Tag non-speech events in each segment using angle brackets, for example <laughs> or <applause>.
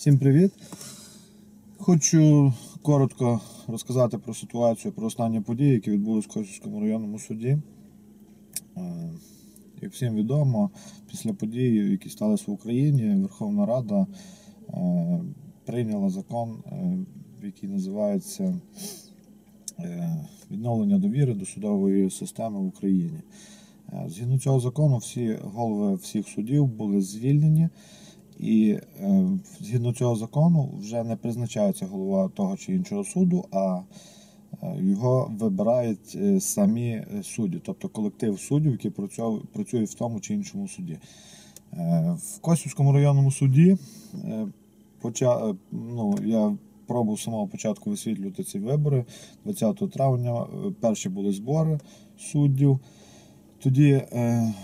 Всім привіт! Хочу коротко розказати про ситуацію, про останні події, які відбулись в Косівському районному суді. Е, Як всім відомо, після подій, які сталися в Україні, Верховна Рада е, прийняла закон, е, який називається відновлення довіри до судової системи в Україні. Згідно цього закону, всі голови всіх судів були звільнені. І е, згідно цього закону вже не призначається голова того чи іншого суду, а е, його вибирають е, самі судді, тобто колектив суддів, які працю- працюють в тому чи іншому суді. В Косівському районному суді поча... ну, я пробував з самого початку висвітлювати ці вибори. 20 травня перші були збори суддів. Тоді е,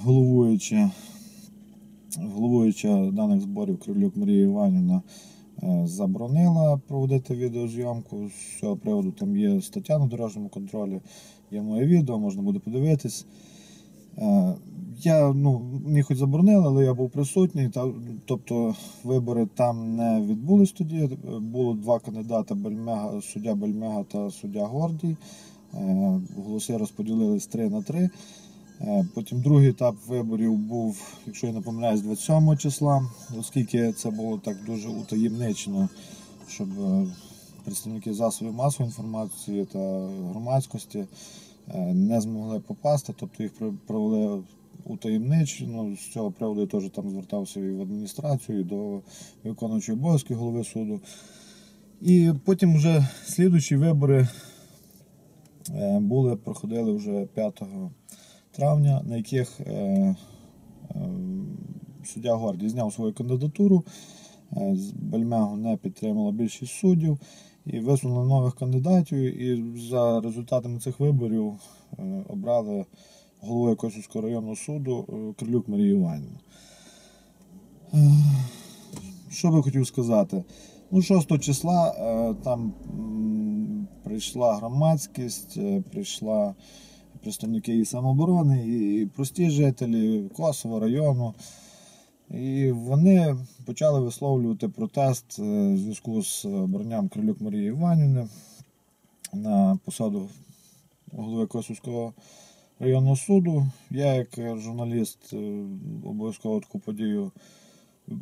головуюча даних зборів Кривлюк Марія Іванівна е, заборонила проводити відеозйомку. З цього приводу там є стаття на дорожньому контролі, є моє відео, можна буде подивитись. Е, Я ну, мені хоч заборонили, але я був присутній. Та, тобто вибори там не відбулись тоді. Було два кандидати Бельмега, суддя Бельмега та суддя Гордій. Е, Голоси розподілились 3 на 3. Е, Потім другий етап виборів був, якщо я не помиляюсь, 27 числа, оскільки це було так дуже утаємничено, щоб е, представники засобів масової інформації та громадськості е, не змогли попасти, тобто їх провели утаємничено. З цього приводу я теж там звертався і в адміністрацію, і до виконуючої обов'язки голови суду. І потім вже слідуючі вибори були, проходили вже 5 травня, на яких е, е, суддя Гордій зняв свою кандидатуру, е, Бельмегу не підтримала більшість суддів і висунули нових кандидатів. І за результатами цих виборів обрали головою Косівського районного суду Крилюк Марію Іванівну. Що би хотів сказати? Ну, 6 числа там прийшла громадськість, прийшла представники і самооборони, і прості жителі Косово району. І вони почали висловлювати протест е, в зв'язку з обранням Крилюк Марії Іванівни на посаду голови Косівського районного суду. Я, як е, журналіст, е, обов'язково таку подію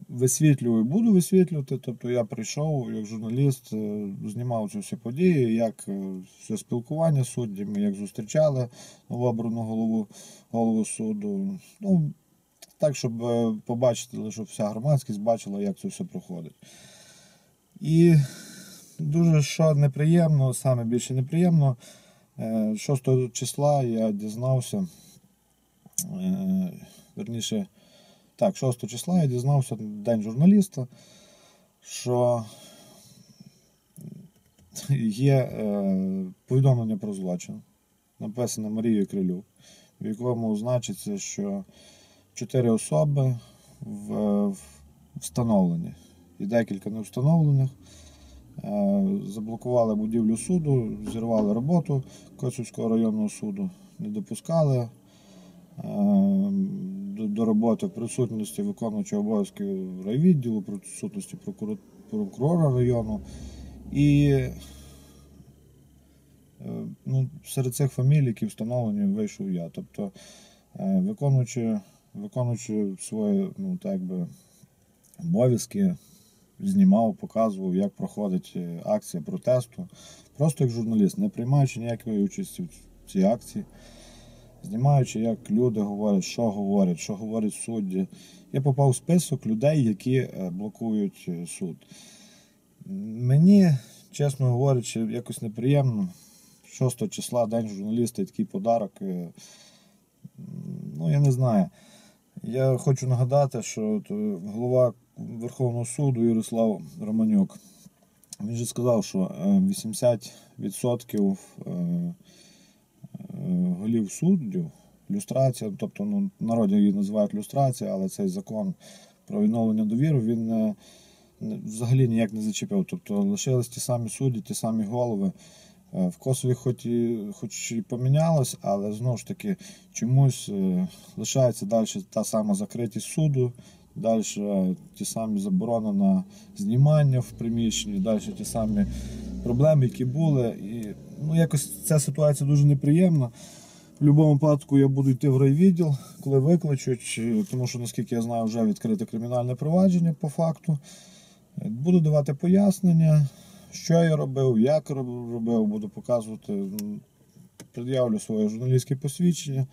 висвітлюю буду висвітлювати. Тобто я прийшов як журналіст, е, знімав ці всі події, як е, все спілкування з суддями, як зустрічали новообрану голову, голову суду. Ну, так, щоб е, побачити, щоб вся громадськість бачила, як це все проходить. І дуже що неприємно, саме більше неприємно, е, 6 числа я дізнався, е, верніше, так, 6 числа я дізнався День журналіста, що є е, повідомлення про злочин, написане Марією Крилюк, в якому значиться, що чотири особи в, в- встановлені і декілька невстановлених. Е, Заблокували будівлю суду, зірвали роботу Косівського районного суду, не допускали е, до, роботи в присутності виконуючого обов'язки райвідділу, присутності прокурора району. І е, ну, серед цих фамілій, які встановлені, вийшов я. Тобто, е, виконуючи, виконуючи свої ну, так би, обов'язки, знімав, показував, як проходить е, акція протесту. Просто як журналіст, не приймаючи ніякої участі в цій акції, знімаючи, як люди говорять, що говорять, що говорять судді. Я попав в список людей, які е, блокують е, суд. Мені, чесно говорячи, якось неприємно. 6 числа День журналіста і такий подарок. е, Ну, я не знаю. Я хочу нагадати, що голова Верховного суду Ярослав Романюк. Він же сказав, що е, 80% е, е, голів суддів люстрація, тобто ну, народі її називають люстрація, але цей закон про відновлення довіри він не- взагалі ніяк не зачепив. Тобто лишились ті самі судді, ті самі голови. Е, В Косові хоч і, хоч і помінялось, але знову ж таки чомусь е, лишається далі та сама закритість суду, Далі ті самі заборони на знімання в приміщенні, далі ті самі проблеми, які були. Ну, якось ця ситуація дуже неприємна. В будь-якому випадку я буду йти в райвідділ, коли викличуть, е, тому що, наскільки я знаю, вже відкрите кримінальне провадження по факту. Е, Буду давати пояснення, що я робив, як роб- робив, буду показувати, пред'явлю своє журналістське посвідчення.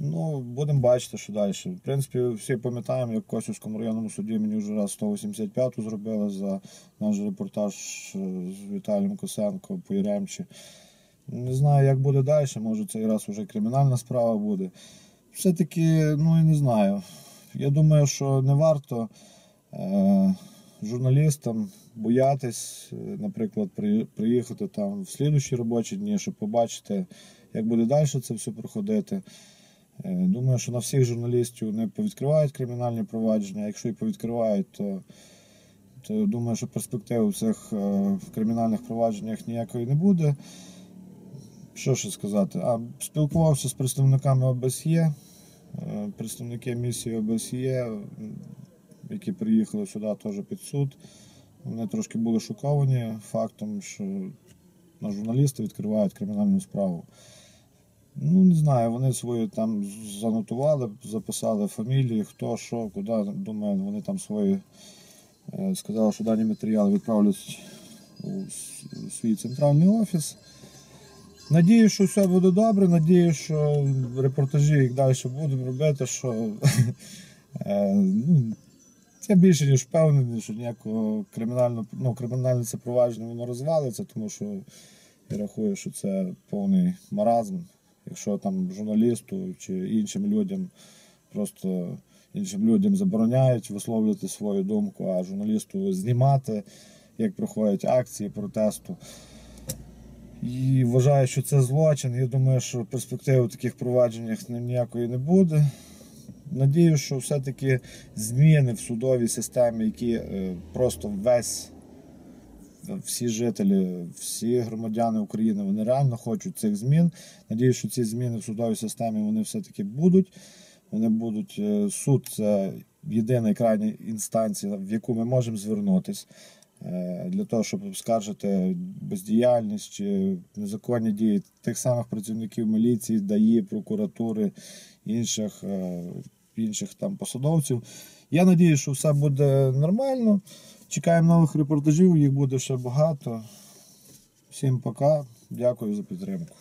Ну, будемо бачити, що далі. В принципі, всі пам'ятаємо, як в Косівському районному суді мені вже раз 185-ту зробили за наш репортаж е, з Віталієм Косенко по Яремчі. Не знаю, як буде далі, може цей раз вже кримінальна справа буде. Все-таки, ну я не знаю. Я думаю, що не варто е, журналістам боятись, е, наприклад, при, приїхати там в слідущі робочі дні, щоб побачити, як буде далі це все проходити. Е, Думаю, що на всіх журналістів не повідкривають кримінальні провадження. Якщо і повідкривають, то, то думаю, що перспективи в е, кримінальних провадженнях ніякої не буде. Що ще сказати? А, спілкувався з представниками ОБСЄ, е, представники місії ОБСЄ, які приїхали сюди теж під суд. Вони трошки були шоковані фактом, що на журналісти відкривають кримінальну справу. Ну, не знаю, вони свої там занотували, записали фамілії, хто, що, куди. Думаю, вони там свої е, сказали, що дані матеріали відправлять у свій центральний офіс. Надію, що все буде добре, надію, що репортажі їх далі будемо робити, що <laughs> е, ну, я більше ніж впевнений, що ніякого кримінального ну, кримінальне це провадження воно розвалиться, тому що я рахую, що це повний маразм. Якщо там журналісту чи іншим людям просто іншим людям забороняють висловлювати свою думку, а журналісту знімати, як проходять акції протесту. І вважаю, що це злочин. Я думаю, що перспективи в таких провадженнях ніякої не буде. Надію, що все-таки зміни в судовій системі, які е, просто весь всі жителі, всі громадяни України вони реально хочуть цих змін. Надію, що ці зміни в судовій системі вони все-таки будуть. Вони будуть е, суд це єдина і крайня інстанція, в яку ми можемо звернутися е, для того, щоб оскаржити бездіяльність чи незаконні дії тих самих працівників міліції, ДАІ, прокуратури, інших, е, інших там посадовців. Я надію, що все буде нормально. Чекаємо нових репортажів, їх буде ще багато. Всім пока. Дякую за підтримку.